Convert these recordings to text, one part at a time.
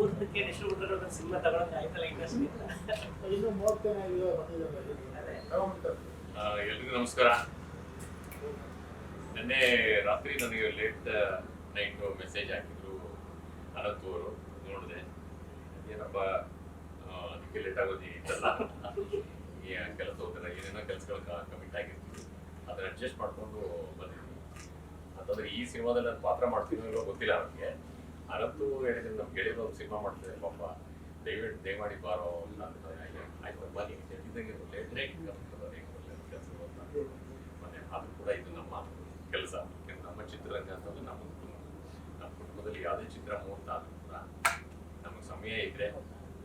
ಮುಹೂರ್ತಕ್ಕೆ distributor ಒಂದು cinema ತಗೊಳಕ್ ಆಯ್ತಲ್ಲ ಇಂಡಸ್ಟ್ರಿ ಎಲ್ರಿಗೂ ನಮಸ್ಕಾರ. ನಿನ್ನೆ ರಾತ್ರಿ ನನಗೆ ಲೇಟ್ ನೈಟ್ ಮೆಸೇಜ್ ಹಾಕಿದ್ರು ಅನಂತ್ ಅವರು ನೋಡಿದೆ. ಏನಪ್ಪ ಅದಕ್ಕೆ ಲೇಟ್ ಆಗೋದು ಇತ್ತಲ್ಲ ಈ ಕೆಲಸ ಹೋಗ್ತಾರೆ ಏನೇನೋ ಕೆಲಸಗಳು ಕಮಿಟ್ ಆಗಿರ್ತೀವಿ. ಅದನ್ನ ಅಡ್ಜಸ್ಟ್ ಮಾಡ್ಕೊಂಡು ಬಂದಿದ್ದೀನಿ. ಅಂತಂದ್ರೆ ಈ ಸಿನಿಮಾದಲ್ಲಿ ನಾನು ಪಾತ್ರ ಮಾಡ್ತೀನೋ ಇಲ್ಲೋ ಗೊತ್ತಿಲ್ಲ ನನಗೆ. ಅನಂತು ಹೇಳಿದ್ರೆ ನಮ್ಮ ಗೆಳೆಯರು ಒಂದು ಸಿನಿಮಾ ಮಾಡ್ತಿದ್ದಾರೆ ಪಾಪ. ದಯವಿಟ್ಟು ದಯಮಾಡಿ ಬಾರೋ ಅಂತ ಅಂತಾರೆ. ಆಯ್ತು, ಬನ್ನಿ. ಇದ್ದಂಗೆ ಲೇಟ್ ಕೆಲಸ ಮನೆ ಅದು ಕೂಡ ಇದು ನಮ್ಮ ಕೆಲಸ. ನಮ್ಮ ಚಿತ್ರರಂಗ ಅಂತಂದ್ರೆ ನಮ್ಮ ಕುಟುಂಬ. ನಮ್ಮ ಕುಟುಂಬದಲ್ಲಿ ಯಾವುದೇ ಚಿತ್ರ ಮುಹೂರ್ತ ಆದ್ರೂ ಕೂಡ ನಮಗೆ ಸಮಯ ಇದ್ರೆ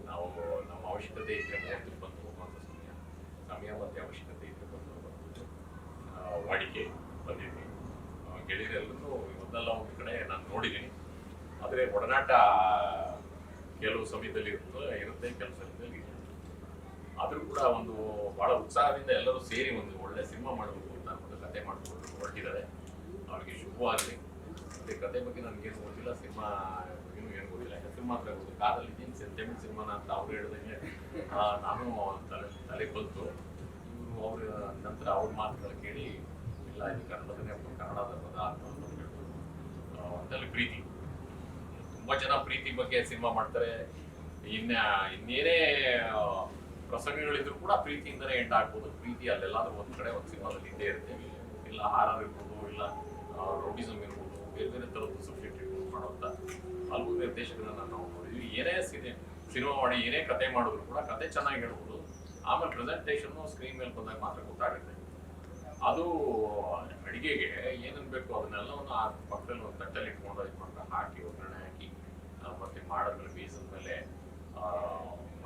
ನಾವು ನಮ್ಮ ಅವಶ್ಯಕತೆ ಇದ್ರೆ ಮುಹೂರ್ತಕ್ಕೆ ಬಂದು ಹೋಗುವಂಥ ಸಮಯ ಸಮಯ ಮತ್ತು ಅವಶ್ಯಕತೆ ಇದ್ರೆ ಬಂದು ಹೋಗುವಂಥದ್ದು ವಾಡಿಕೆ ಬಂದಿದ್ವಿ ಆ, ಗೆಳೆಯರೆಲ್ಲರೂ ಇವತ್ತೆಲ್ಲ ಒಂದು ಕಡೆ ನಾನು ನೋಡಿದ್ದೀನಿ ಆದರೆ ಒಡನಾಟ ಕೆಲವು ಸಮಯದಲ್ಲಿ ಇರುತ್ತೆ ಇರುತ್ತೆ ಕೆಲವು ಸಮಯದಲ್ಲಿ ಆದ್ರೂ ಕೂಡ ಒಂದು ಬಹಳ ಉತ್ಸಾಹದಿಂದ ಎಲ್ಲರೂ ಸೇರಿ ಒಂದು ಒಳ್ಳೆ ಸಿನಿಮಾ ಮಾಡಬೇಕು ಅಂತ ಅನ್ಕೊಂಡು ಕತೆ ಮಾಡಿಕೊಂಡು ಹೊರಟಿದ್ದಾರೆ. ಅವ್ರಿಗೆ ಶುಭವಾಗಲಿ. ಮತ್ತೆ ಕತೆ ಬಗ್ಗೆ ನನಗೇನು ಗೊತ್ತಿಲ್ಲ ಸಿನಿಮಾ ಏನು ಏನು ಗೊತ್ತಿಲ್ಲ. ಹೆಸರು ಮಾತ್ರ ಗೊತ್ತು? ಕಾರಲ್ಲಿ ಇದ್ದೀನಿ ಸಿನಿಮಾನ ಅಂತ ಅವ್ರು ಹೇಳಿದಂಗೆ ನಾನು ತಲೆ ತಲೆ ಬಂತು. ಇವರು ಅವ್ರ ನಂತರ ಅವ್ರ ಮಾತುಗಳು ಕೇಳಿ ಇಲ್ಲ ಇದು ಕನ್ನಡದಲ್ಲೇ ಕನ್ನಡದ ಪದ ಅಂತ ಹೇಳ್ಬೋದು. ಆ, ಪ್ರೀತಿ. ತುಂಬಾ ಜನ ಪ್ರೀತಿ ಬಗ್ಗೆ ಸಿನಿಮಾ ಮಾಡ್ತಾರೆ. ಇನ್ನ, ಇನ್ನೇನೇ ಪ್ರಸಂಗಗಳಿದ್ರು ಕೂಡ ಪ್ರೀತಿಯಿಂದನೇ ಎಂಡ್ ಆಗ್ಬೋದು. ಪ್ರೀತಿ ಅಲ್ಲೆಲ್ಲಾದ್ರೂ ಒಂದ್ ಕಡೆ, ಒಂದ್ ಸಿನಿಮಾದಲ್ಲಿ ಇದ್ದೇ ಇರುತ್ತೆ ಇಲ್ಲ ಹಾರರ್ ಇರ್ಬೋದು, ಇಲ್ಲ ರೌಡಿಸಮ್ ಇರ್ಬೋದು, ಬೇರೆ ಬೇರೆ ತರದ್ದು ಸಬ್ಜೆಕ್ಟ್ ಇಟ್ಕೊಂಡು ಮಾಡುವಂತ ಹಲವು ನಿರ್ದೇಶಕರನ್ನ ನಾವು ನೋಡಿದ್ವಿ. ಏನೇ ಸಿನಿ, ಸಿನಿಮಾ ಮಾಡಿ ಏನೇ ಕತೆ ಮಾಡಿದ್ರು ಕೂಡ ಕತೆ ಚೆನ್ನಾಗಿ ಹೇಳ್ಬೋದು. ಆಮೇಲೆ ಪ್ರೆಸೆಂಟೇಷನ್ ಸ್ಕ್ರೀನ್ ಮೇಲೆ ಬಂದಾಗ ಮಾತ್ರ ಗೊತ್ತಾಗುತ್ತೆ. ಅದು ಅಡಿಗೆಗೆ ಏನೇನು ಬೇಕು ಅದನ್ನೆಲ್ಲವನ್ನು ಆ ಪಕ್ಕದಲ್ಲಿ ಒಂದು ತಟ್ಟಲ್ಲಿ ಇಟ್ಕೊಂಡು ಇದು ಮಾಡ್ಕೊಂಡು ಹಾಕಿ ಒಗ್ಗರಣೆ ಹಾಕಿ ಆ, ಮತ್ತೆ ಮಾಡಿದ್ಮೇಲೆ ಬೇಯಿಸಿದ ಮೇಲೆ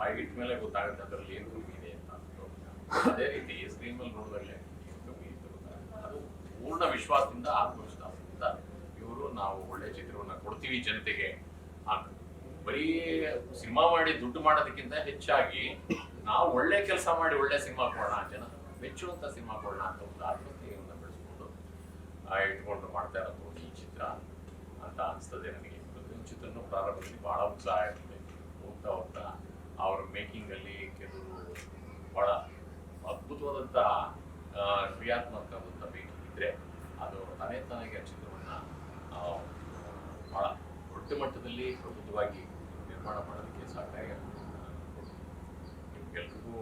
ಬಾಯಿಗಿಟ್ಟ ಮೇಲೆ ಗೊತ್ತಾಗುತ್ತೆ ಅದರಲ್ಲಿ ಏನು ಇದೆ ಅಂತ ಅದೇ ರೀತಿ ಸ್ಕ್ರೀನ್ ಮೇಲೆ ನೋಡಿದ್ರೆ ಅದು ಪೂರ್ಣ ವಿಶ್ವಾಸದಿಂದ ಆತ್ಮವಿಶ್ವಾಸದಿಂದ ಇವರು ನಾವು ಒಳ್ಳೆ ಚಿತ್ರವನ್ನ ಕೊಡ್ತೀವಿ ಜನತೆಗೆ ಬರೀ ಸಿನಿಮಾ ಮಾಡಿ ದುಡ್ಡು ಮಾಡೋದಕ್ಕಿಂತ ಹೆಚ್ಚಾಗಿ ನಾವು ಒಳ್ಳೆ ಕೆಲಸ ಮಾಡಿ ಒಳ್ಳೆ ಸಿನಿಮಾ ಕೊಡೋಣ, ಜನ ಮೆಚ್ಚುವಂತ ಸಿನಿಮಾ ಕೊಡೋಣ ಅಂತ ಒಂದು ಆತ್ಮಹತ್ಯೆಯನ್ನು ಬೆಳೆಸ್ಕೊಂಡು ಇಟ್ಕೊಂಡು ಮಾಡ್ತಾ ಇರೋದು ಈ ಚಿತ್ರ ಅಂತ ಅನಿಸ್ತದೆ ನನಗೆ. ಪ್ರತಿಯೊಂದು ಚಿತ್ರನೂ ಪ್ರಾರಂಭದಲ್ಲಿ ಬಹಳ ಉತ್ಸಾಹ ಇರ್ತದೆ. ಹೋಗ್ತಾ ಹೋಗ್ತಾ ಅವ್ರ ಮೇಕಿಂಗ್ ಅಲ್ಲಿ ಕೆಲವು ಬಹಳ ಅದ್ಭುತವಾದಂತಹ ಕ್ರಿಯಾತ್ಮಕ ಮೇಕಿಂಗ್ ಇದ್ರೆ ಅದು ತಾನೇ ತಾನಾಗಿ ಆ ಚಿತ್ರವನ್ನ ಬಹಳ ದೊಡ್ಡ ಮಟ್ಟದಲ್ಲಿ ಪ್ರಬುದ್ಧವಾಗಿ ನಿರ್ಮಾಣ ಮಾಡೋದಕ್ಕೆ ಸಹಕಾರಿಯಾಗುತ್ತೆ ನಿಮ್ಗೆಲ್ರಿಗೂ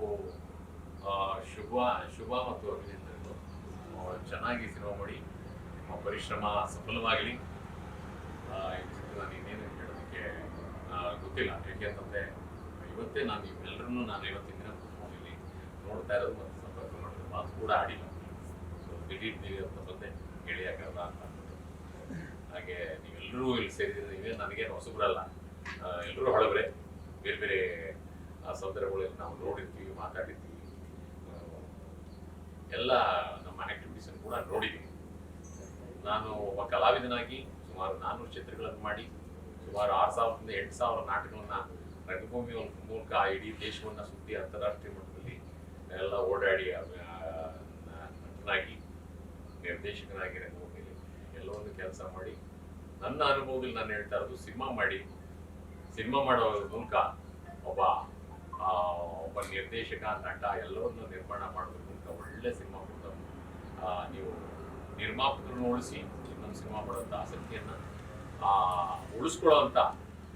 ಶುಭ ಶುಭ ಮತ್ತು ಅಭಿನಂದನೆಗಳು. ಚೆನ್ನಾಗಿ ಸಿನಿಮಾ ಮಾಡಿ, ನಿಮ್ಮ ಪರಿಶ್ರಮ ಸಫಲವಾಗಲಿ. ನಾನು ಇನ್ನೇನು ಹೇಳೋದಕ್ಕೆ ಗೊತ್ತಿಲ್ಲ. ಯಾಕೆಂತಂದ್ರೆ ಇವತ್ತೇ ನಾನು ಇವೆಲ್ಲರನ್ನು ನಾನು ಇವತ್ತಿನ ದಿನ ಕೂತ್ಕೊಂಡಿಲ್ಲಿ ನೋಡ್ತಾ ಇರೋದು ಮತ್ತು ಸಂಪರ್ಕ ಮಾಡೋದು ಮಾತು ಕೂಡ ಆಡಿಲ್ಲ. ಸೊ ದಿಢೀರ್ತೀವಿ ಅಂತ ಬಂದೆ. ಗೆಳೆಯಾಗಲ್ಲ ಅಂತ. ಹಾಗೆ ನೀವೆಲ್ಲರೂ ಇಲ್ಲಿ ಸೇರಿದ್ರೆ ನೀವೇ ನನಗೇನು ಬಿಡಲ್ಲ ಎಲ್ಲರೂ ಹಳಬ್ರೆ. ಬೇರೆ ಬೇರೆ ಆ, ಸಹೋದರಗಳಲ್ಲಿ ನಾವು ನೋಡಿರ್ತೀವಿ ಮಾತಾಡಿರ್ತೀವಿ. ಎಲ್ಲ ನಮ್ಮ ಆಕ್ಟಿವಿಟೀಸ್ ಕೂಡ ನೋಡಿದ್ದೀನಿ. ನಾನು ಒಬ್ಬ ಕಲಾವಿದನಾಗಿ ಸುಮಾರು ನಾನ್ನೂರು ಚಿತ್ರಗಳನ್ನು ಮಾಡಿ ಸುಮಾರು ಆರು ಸಾವಿರದಿಂದ ಎಂಟು ಸಾವಿರ ನಾಟಕಗಳನ್ನ ರಂಗಭೂಮಿ ಮೂಲಕ ಇಡೀ ದೇಶವನ್ನ ಸುದ್ದಿ ಅಂತಾರಾಷ್ಟ್ರೀಯ ಮಟ್ಟದಲ್ಲಿ ಎಲ್ಲ ಓಡಾಡಿ ನಟನಾಗಿ ನಿರ್ದೇಶಕನಾಗಿ ರಂಗಭೂಮಿಯಲ್ಲಿ ಎಲ್ಲವನ್ನು ಕೆಲಸ ಮಾಡಿ ನನ್ನ ಅನುಭವದಲ್ಲಿ ನಾನು ಹೇಳ್ತಾ ಇರೋದು ಸಿನಿಮಾ ಮಾಡಿ ಸಿನಿಮಾ ಮಾಡೋ ಮೂಲಕ ಒಬ್ಬ ಒಬ್ಬ ನಿರ್ದೇಶಕ ನಟ ಎಲ್ಲವನ್ನು ನಿರ್ಮಾಣ ಮಾಡೋದ್ರ ಮೂಲಕ ಒಳ್ಳೆ ಸಿನಿಮಾ ಆ, ನೀವು ನಿರ್ಮಾಪಕರನ್ನು ಉಳಿಸಿ ಇನ್ನೊಂದು ಸಿನಿಮಾ ಮಾಡೋಂಥ ಆಸಕ್ತಿಯನ್ನು ಉಳಿಸ್ಕೊಳ್ಳೋ ಉಳಿಸ್ಕೊಳ್ಳೋಂಥ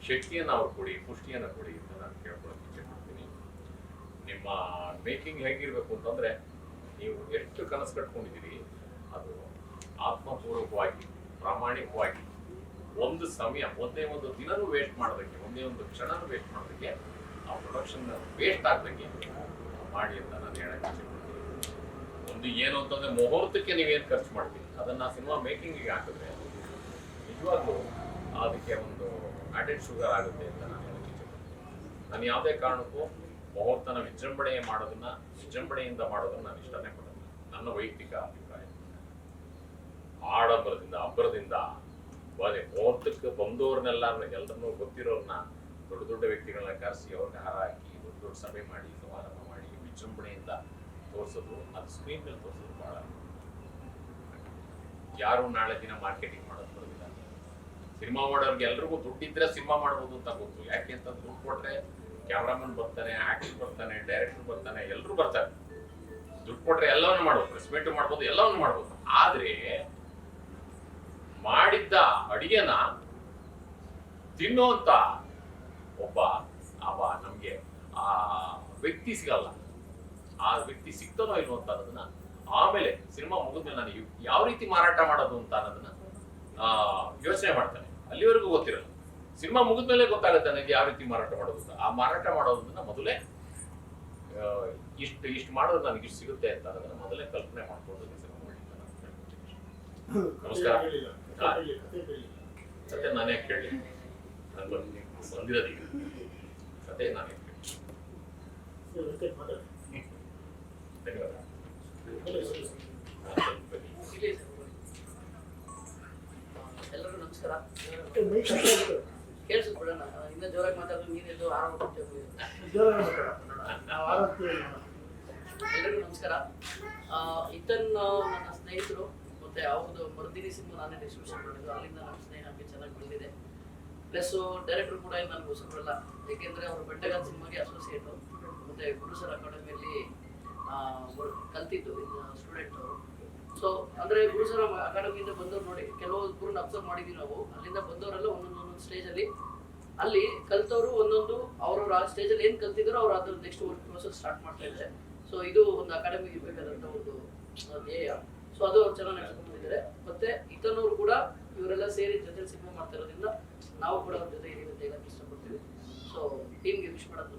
ಶಕ್ತಿಯನ್ನು ಅವ್ರು ಕೊಡಿ, ಪುಷ್ಟಿಯನ್ನು ಕೊಡಿ ಅಂತ ನಾನು ಕೇಳ್ಕೊಳ್ಳೋಕೆ ಇಚ್ಛೆ ಪಡ್ತೀನಿ ನಿಮ್ಮ ಮೇಕಿಂಗ್ ಹೇಗಿರಬೇಕು ಅಂತಂದರೆ, ನೀವು ಎಷ್ಟು ಕನಸು ಕಟ್ಕೊಂಡಿದ್ದೀರಿ, ಅದು ಆತ್ಮಪೂರ್ವಕವಾಗಿ, ಪ್ರಾಮಾಣಿಕವಾಗಿ, ಒಂದು ಸಮಯ, ಒಂದೇ ಒಂದು ದಿನನೂ ವೇಸ್ಟ್ ಮಾಡೋದಕ್ಕೆ, ಒಂದೇ ಒಂದು ಕ್ಷಣನೂ ವೇಸ್ಟ್ ಮಾಡೋದಕ್ಕೆ, ಆ ಪ್ರೊಡಕ್ಷನ್ ವೇಸ್ಟ್ ಆಗ್ದಂಗೆ ಮಾಡಿ ಅಂತ ನಾನು ಹೇಳಕ್ಕೆ ಇಷ್ಟಪಡ್ತೀನಿ. ಒಂದು ಏನು ಅಂತಂದರೆ, ಮುಹೂರ್ತಕ್ಕೆ ನೀವೇನು ಖರ್ಚು ಮಾಡ್ತೀರಿ? ಅದನ್ನು ಸಿನಿಮಾ ಮೇಕಿಂಗಿಗೆ ಹಾಕಿದ್ರೆ, ನಿಜವಾಗ್ಲೂ ಅದಕ್ಕೆ ಒಂದು ಆಡೆಡ್ ಶುಗರ್ ಆಗುತ್ತೆ ಅಂತ ನಾನು ಹೇಳಕ್ಕೆ ನಾನು ಯಾವುದೇ ಕಾರಣಕ್ಕೂ ಮುಹೂರ್ತನ ವಿಜೃಂಭಣೆ ಮಾಡೋದನ್ನ, ವಿಜೃಂಭಣೆಯಿಂದ ಮಾಡೋದನ್ನ ನಾನು ಇಷ್ಟನೇ ಪಡೋದು ನನ್ನ ವೈಯಕ್ತಿಕ ಅಭಿಪ್ರಾಯ. ಆಡಂಬರದಿಂದ ಅಬ್ಬರದಿಂದ ಬರೀ ಮುಹೂರ್ತಕ್ಕೆ ಬಂದವ್ರನ್ನೆಲ್ಲ ಎಲ್ಲರನ್ನೂ ಗೊತ್ತಿರೋರ್ನ ದೊಡ್ಡ ದೊಡ್ಡ ವ್ಯಕ್ತಿಗಳನ್ನ ಕರೆಸಿ ಅವ್ರನ್ನ ಹಾರ ಹಾಕಿ, ದೊಡ್ಡ ದೊಡ್ಡ ಸಭೆ ಮಾಡಿ, ಸಮಾರಂಭ ಮಾಡಿ, ವಿಜೃಂಭಣೆಯಿಂದ ತೋರಿಸೋದು, ಅದು ಸ್ಕ್ರೀನ್ ಮೇಲೆ ತೋರಿಸೋದು ಬಹಳ. ಯಾರು ನಾಳೆ ದಿನ ಮಾರ್ಕೆಟಿಂಗ್ ಮಾಡೋದು ಬರೋದಿಲ್ಲ. ಸಿನಿಮಾ ಮಾಡೋರ್ಗೆ ಎಲ್ರಿಗೂ ದುಡ್ಡಿದ್ರೆ ಸಿನಿಮಾ ಮಾಡ್ಬೋದು ಅಂತ ಗೊತ್ತು. ಯಾಕೆ ಅಂತ ದುಡ್ಡು ಕೊಟ್ರೆ ಕ್ಯಾಮ್ರಾಮನ್ ಬರ್ತಾನೆ ಆಕ್ಟರ್ ಬರ್ತಾನೆ ಡೈರೆಕ್ಟರ್ ಬರ್ತಾನೆ ಎಲ್ಲರೂ ಬರ್ತಾರೆ. ದುಡ್ಡು ಕೊಟ್ರೆ ಎಲ್ಲವನ್ನು ಮಾಡ್ಬೋದು ಪ್ರೆಸ್ ಮೀಟ್ ಮಾಡ್ಬೋದು ಎಲ್ಲವನ್ನು ಮಾಡ್ಬೋದು. ಆದ್ರೆ ಮಾಡಿದ್ದ ಅಡಿಗೆನ ತಿನ್ನುವಂತ ಒಬ್ಬ ಅವ ನಮ್ಗೆ ಆ ವ್ಯಕ್ತಿ ಸಿಗಲ್ಲ. ಆ ವ್ಯಕ್ತಿ ಸಿಗ್ತಾನೋ ಇಲ್ವೋ ಅಂತ ಅನ್ನೋದನ್ನ ಆಮೇಲೆ ಸಿನಿಮಾ ಮುಗಿದ್ಮೇಲೆ ನಾನು ಯಾವ ರೀತಿ ಮಾರಾಟ ಮಾಡೋದು ಅಂತ ಅನ್ನೋದನ್ನ ಆ, ಯೋಚನೆ ಮಾಡ್ತಾನೆ. ಅಲ್ಲಿವರೆಗೂ ಗೊತ್ತಿರಲ್ಲ ಸಿನಿಮಾ ಮುಗಿದ್ಮೇಲೆ ಗೊತ್ತಾಗುತ್ತೆ ನನಗೆ ಯಾವ ರೀತಿ ಮಾರಾಟ ಮಾಡೋದು ಅಂತ. ಆ ಮಾರಾಟ ಮಾಡೋದನ್ನ ಮೊದಲೇ ಇಷ್ಟು ಇಷ್ಟು ಮಾಡೋದು ನನಗೆ ಇಷ್ಟು ಸಿಗುತ್ತೆ ಅಂತ ಅದನ್ನ ಮೊದಲೇ ಕಲ್ಪನೆ ಮಾಡ್ಕೊಂಡು ನಮಸ್ಕಾರ. ಸತ್ಯ ನಾನೇ ಕೇಳಿ. ಬಂದಿರೋದೀಗ ಕತೆ ನಾನೇ ಕೇಳಿ. ಧನ್ಯವಾದ. ಎಲ್ಲರಿಗೂ ನಮಸ್ಕಾರ. ಏ, ಮೈಕ್ ಕಟ್ ಆಗ್ಬಿಟ್ಟು. ಕೇಳಿಸುತ್ತೆ ಬಿಡೋಣ ಇನ್ನೂ ಜೋರಾಗಿ ಮಾತಾಡೋ ನೀನು ಆರಾಮ ಕೊಡ್ತೇವೆ ಜೋರಾಗಿ ಮಾತಾಡು. ನಾವು ಆರೋಗ್ಯ ಎಲ್ಲರಿಗೂ ನಮಸ್ಕಾರ. ಇತನ್ ನನ್ನ ಸ್ನೇಹಿತರು ಮತ್ತೆ ಅವ್ರದ್ದು ಮರ್ದಿನಿ ಸಿನಿಮಾ ನಾನೇ ಡಿಸ್ಟ್ರಿಬ್ಯೂಷನ್ ಮಾಡಿದ್ರು ಅಲ್ಲಿಂದ ನಮ್ಮ ಸ್ನೇಹ ಹಂಗೆ ಚೆನ್ನಾಗಿ ಬಂದಿದೆ. ಪ್ಲಸ್ ಡೈರೆಕ್ಟರ್ ಕೂಡ ನನಗೆ ಹೊಸಬರಲ್ಲ ಯಾಕೆಂದ್ರೆ ಅವರು ಬೆಟ್ಟಗಾಲ್ ಸಿನಿಮಾಗೆ ಅಸೋಸಿಯೇಟು ಮತ್ತೆ ಗುರುಸರ್ ಅಕಾಡೆಮಿಯಲ್ಲಿ ಕಲ್ತಿದ್ದು ಸ್ಟೂಡೆಂಟ್ ಅವರು ಸೊ ಅಂದ್ರೆ ಗುರುಸರ ಅಕಾಡೆಮಿಯಿಂದ ಬಂದವ್ರು ನೋಡಿ ಕೆಲವೊಬ್ಬರನ್ನ ಅಬ್ಸರ್ವ್ ಮಾಡಿದೀವಿ ನಾವು. ಅಲ್ಲಿಂದ ಬಂದವರೆಲ್ಲ ಒಂದೊಂದು ಒಂದೊಂದು ಸ್ಟೇಜಲ್ಲಿ ಅಲ್ಲಿ. ಕಲ್ತವರು ಒಂದೊಂದು, ಅವ್ರವ್ರ ಆ ಸ್ಟೇಜಲ್ಲಿ ಏನು ಕಲ್ತಿದ್ರು ಅವ್ರು ಅದ್ರ ನೆಕ್ಸ್ಟ್ ವರ್ಕ್ ಪ್ರೋಸೆಸ್ ಸ್ಟಾರ್ಟ್ ಮಾಡ್ತಾ ಇದ್ದಾರೆ. ಸೊ ಇದು ಒಂದು ಅಕಾಡೆಮಿ ಇರಬೇಕಾದಂಥ ಒಂದು ಧ್ಯೇಯ. ಸೊ ಅದು ಅವ್ರು ಚೆನ್ನಾಗಿ ನಡೆಸ್ಕೊಂಡು ಬಂದಿದ್ದಾರೆ ಮತ್ತೆ ಇತನವ್ರು ಕೂಡ ಇವರೆಲ್ಲ ಸೇರಿ ಜೊತೆ ಸಿನಿಮಾ ಮಾಡ್ತಾ ಇರೋದ್ರಿಂದ ನಾವು ಕೂಡ ಅವ್ರ ಜೊತೆ ಏನಿರುತ್ತೆ ಅಂತ ಹೇಳಕ್ ಇಷ್ಟಪಡ್ತೀವಿ. ಸೊ ಟೀಮ್ಗೆ ವಿಶ್ ಮಾಡೋದು